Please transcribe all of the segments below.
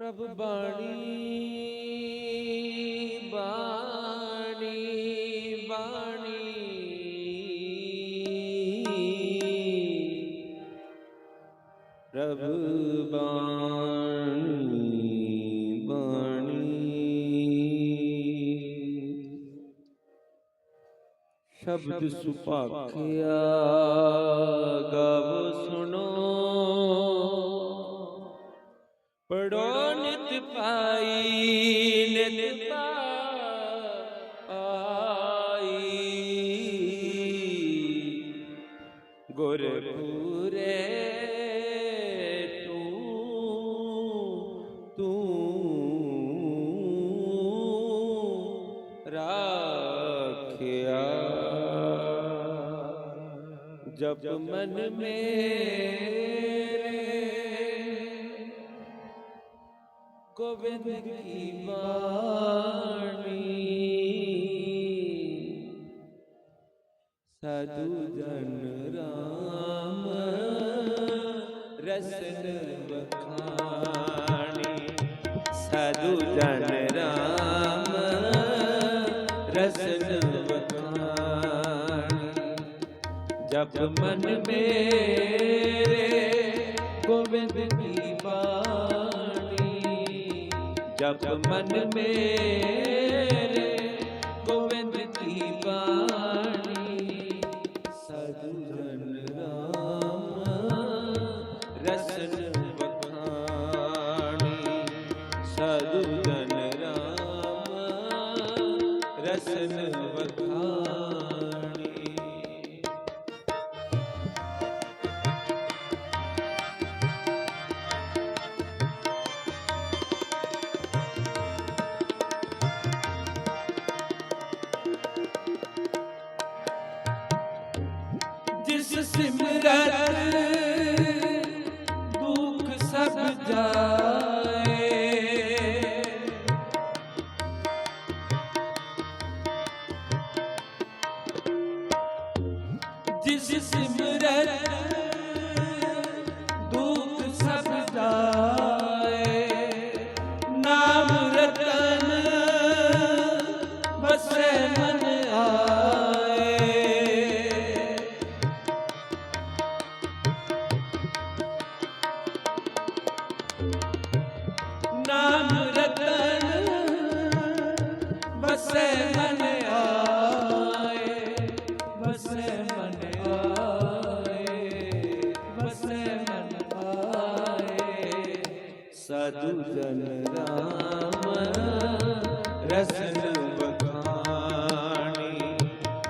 ਪ੍ਰਭ ਬਾਣੀ ਬਾਣੀ ਬਾਣੀ। ਪ੍ਰਭ ਬਾਣੀ ਬਾਣੀ। ਸ਼ਬਦ ਸੁਭਾਖਿਆ ਗਵ ਸੁਣੋ। ਗੁਰ ਪੂਰੇ ਤੂੰ ਤੂੰ ਰਾਖਿਆ। ਜਬ ਮਨ ਮੇਰੇ ਗੋਬਿੰਦ ਰਸਨ ਬਖਾਣੀ ਸਾਧੂ ਜਨ ਰਾਮ ਰਸਨ ਬਖਾਣੀ ਜਪ ਮਨ ਮੇਰੇ ਗੋਬਿੰਦ ਕੀ ਬਾਣੀ ਜਪ ਮਨ ਮੇਰੇ ਰਸਨ ਬਖਾਣੀ ਜਿਸ ਸਿਮਰਤ ਦੁਖ ਸਭ ਜਾਏ ਸਾਧੂ ਜਨ ਰਾਮ ਰਸਨ ਬਖਾਣੀ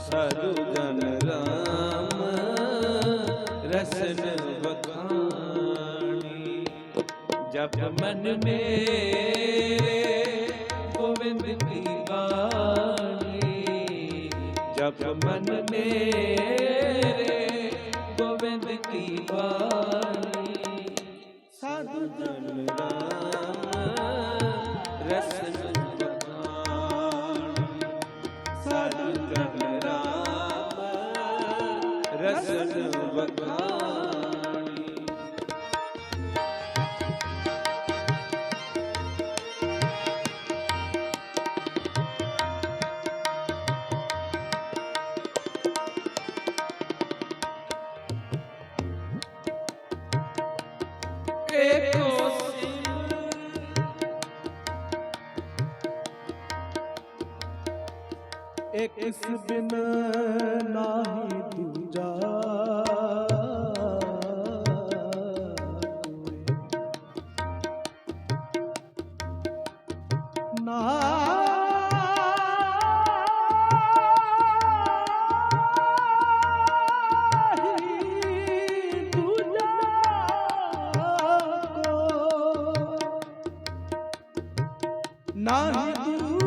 ਸਾਧੂ ਜਨ ਰਾਮ ਰਸਨ ਬਖਾਣੀ ਜਪ ਮਨ ਮੇਰੇ ਗੋਬਿੰਦ ਕੀ ਬਾਣੀ ਜਪ ਮਨ ਮੇਰੇ ਗੋਬਿੰਦ ਕੀ ਬਾਣੀ ਸਾਧੂ ਇਕ ਇਸ ਬਿਨ ਨਾਹੀ ਦੂਜਾ ਨਾਹੀ ਦੂਜਾ ਕੋ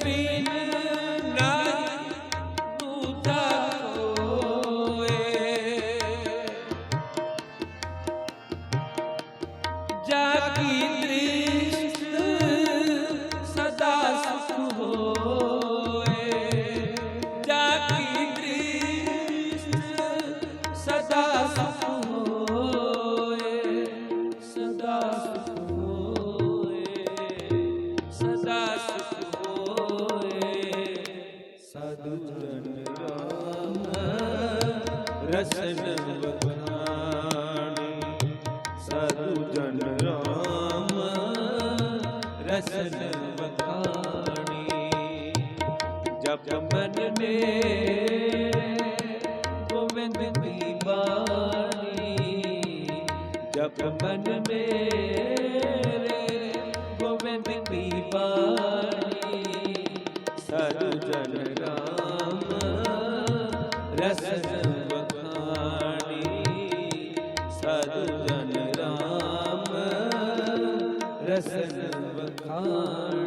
Sweet. ਜਪ ਮਨ ਨੇ ਗੋਬਿੰਦ ਦੀ ਬਾਣੀ। ਜਪ ਮਨ ਮੇਰੇ ਗੋਬਿੰਦ ਦੀ ਬਾਣੀ। ਸਾਧੂ ਜਨ ਰਾਮ ਰਸ ਬਖਾਣੀ ਸਾਧੂ ਜਨ ਰਾਮ ਰਸਨ ਬਖਾਣੀ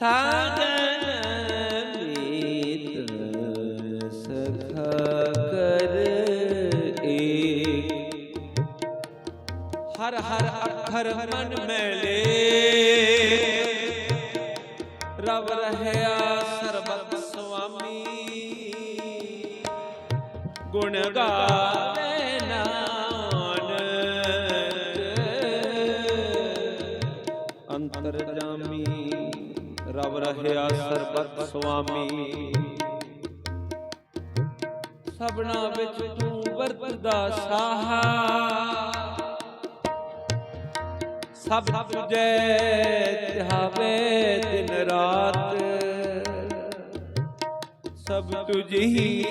ਮੀਤ ਸਾਜਨ ਮੀਤ ਸਖਾ ਕਰ ਏਕ ਹਰ ਹਰ ਅੱਖਰ ਮਨ ਮੈਲੇ ਰਵ ਰਹਿਆ ਸਰਬਤ ਸੁਆਮੀ ਗੁਣ ਗਾਵੇ ਨਾਨਕ ਅੰਤਰ ਜਾਮੀ ਰਵ ਰਹਿਆ ਸਰਬਤ ਸੁਆਮੀ। ਸਭਨਾ ਵਿੱਚ ਤੂੰ ਵਰਤਦਾ ਸਾਹਾ। ਸਭ ਤੁਝੇ ਧਿਆਵੇ ਦਿਨ ਰਾਤ। ਸਭ ਤੁਝੀ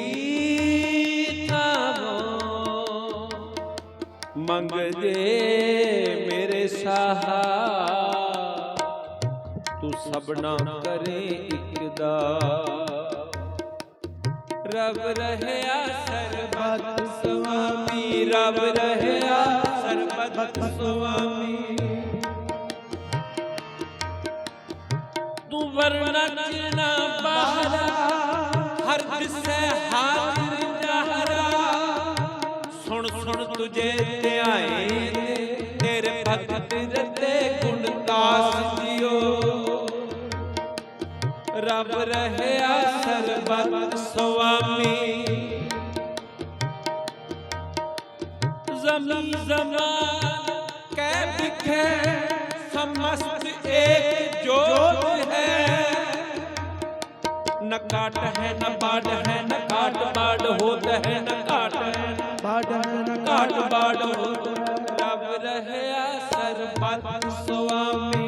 ਥਾਵੋ ਮੰਗਦੇ ਮੇਰੇ ਸਾਹਾ। ਤੂੰ ਸਭਨਾ ਕਰੇ ਇੱਕ ਦਾ। ਰਬ ਰਹਿਆ ਸਰਬਤ ਸੁਆਮੀ, ਰਬ ਰਹਿਆ ਸਰਬਤ ਸੁਆਮੀ। ਤੂੰ ਵਰਨਤ ਨਾ ਬਾਹਰਾ, ਹਰ ਦਿਸੈ ਹਾਜ਼ਰ ਜਹਰਾ। ਸੁਣ ਸੁਣ ਤੁਝੇ ਧਿਆਏ ਤੇਰੇ ਭਗਤ ਰਤੇ ਗੁਣ ਦਾਸ ਜਿਓ ਰਬ ਰਹਿਆ ਸਰਬਤ ਸੁਆਮੀ ਜ਼ਮੀਨ ਜ਼ਮਾਨ ਕੈ ਵਿਖੇ ਸਮਸਤ ਏਕ ਜੋਤ ਹੈ न काट है न बाढ़ है न काट बाढ़ होत है न काट है न ਬਾਡਨ काट बाढ़ होत रब रहया सरबत स्वामी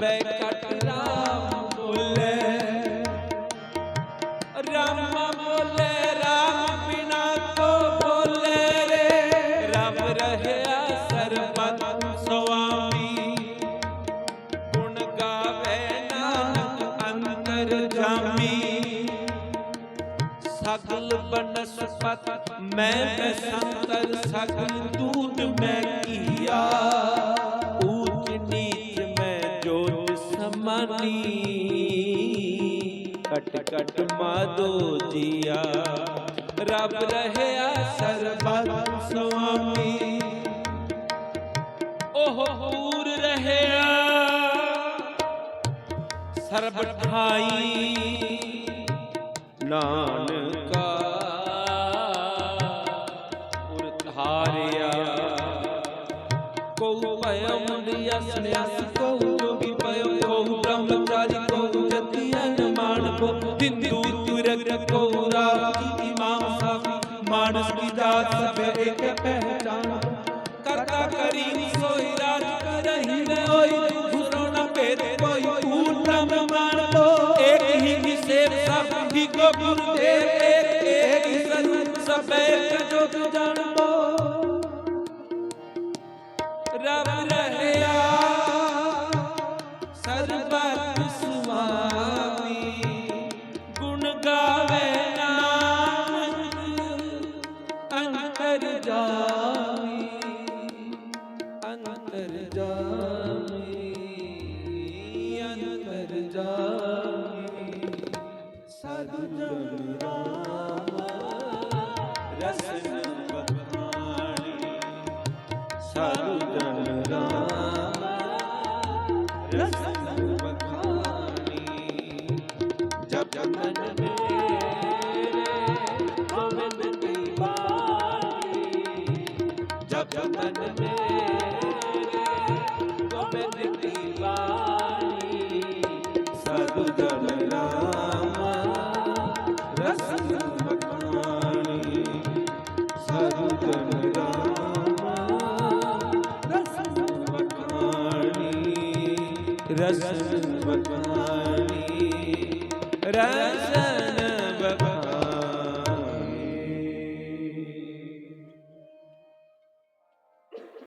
ਬੈ ਬੋਲੇ। ਰਾਮ ਬੋਲੇ ਬੋਲੇ ਰਾਮ ਰਹਿਆ ਸਰਬਤ ਸੁਆਮੀ। ਗੁਣ ਗਾਵੇ ਨਾਨਕ ਅੰਤਰ ਜਾਮੀ। ਸਗਲ ਬਨਸਪਤ ਮੈਂ ਬਸੰਤਰ ਸਗਲ ਦੂਤ ਮੈਂ ਕੀਆ। ਵਾਲੀ। ਕਟ ਕਟ ਮਾਦੋ ਜੀਆ। ਰੱਬ ਰਹਿਆ ਸਰਬਤ ਸੁਆਮੀ ਉਹ ਹੂਰ ਰਹਿਆ। ਸਰਬ ਠਾਈ। ਨਾਨਕਾ। ਪੁਰ ਧਾਰਿਆ। ਇੱਕ ਸਾਧੂ ਜਨ ਰਾਮ। ਰਸਨ ਬਖਾਣੀ ਰਸਨ ਬਖਾਣੀ